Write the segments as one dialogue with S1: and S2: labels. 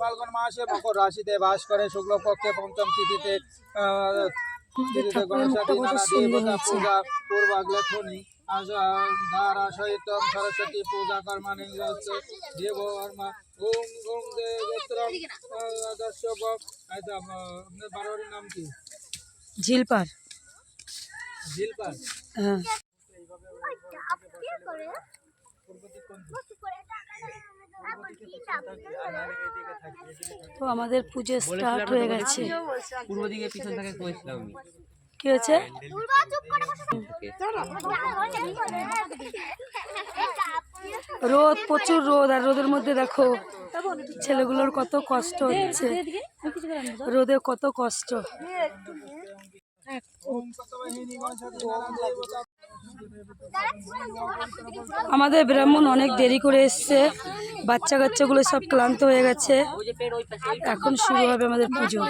S1: ফাল্গুন মাসে মকর রাশিতে বাস করে শুক্লপক্ষে পঞ্চম তিথিতে। পূজা পূর্বাগ্লেখনি ধারা সহিত সরস্বতী পূজা কর্মাণি হচ্ছে দেববর্মা ওম ওম দেবত্রম দর্শক আপনার বারোয়ারির নাম কি
S2: ঝিলপার হ্যাঁ তো আমাদের পুজো স্টার্ট হয়ে গেছে।
S3: পূর্ব দিকে পিছন থেকে করেছিলাম আমি।
S2: কি হয়েছে? রোদ প্রচুর রোদ আর রোদের মধ্যে দেখো ছেলেগুলোর কত কষ্ট হচ্ছে। রোদে কত কষ্ট। আমাদের ব্রাহ্মণ অনেক দেরি করে এসছে। বাচ্চা কাচ্চাগুলো সব ক্লান্ত হয়ে গেছে। এখন শুরু হবে আমাদের পুজো।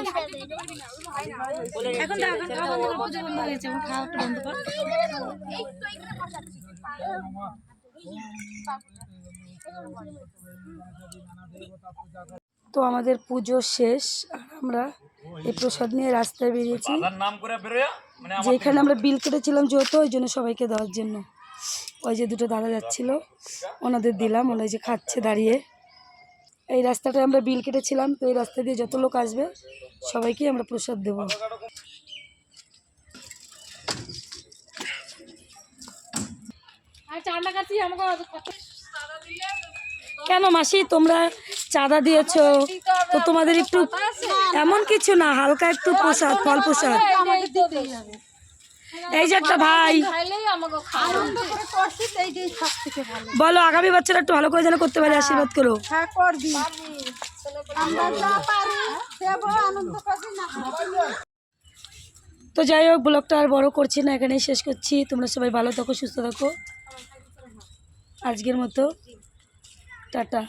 S2: তো আমাদের পুজো শেষ আর আমরা এই প্রসাদ নিয়ে রাস্তায় বেরিয়েছি। যেখানে আমরা বিল কেটেছিলাম যেহেতু ওই জন্য সবাইকে দেওয়ার জন্য। ওই যে দুটো দাদা যাচ্ছিল ওনাদের দিলাম ওনারা যে খাচ্ছে দাঁড়িয়ে। এই রাস্তাটায় আমরা বিল কেটেছিলাম তো এই রাস্তা দিয়ে যত লোক আসবে সবাইকেই আমরা প্রসাদ দেবো। কেন মাসি তোমরা চাঁদা দিয়েছ? তো তোমাদের একটু এমন কিছু না হালকা একটু প্রসাদ ফল প্রসাদ। এই যে একটা ভাই। বলো আগামী বছর একটু ভালো করে যেন করতে পারি আশীর্বাদ করো। তো যাই হোক ব্লগটা আর বড় করছি না এখানেই শেষ করছি। তোমরা সবাই ভালো থাকো সুস্থ থাকো। আজকের মতো। টাটা।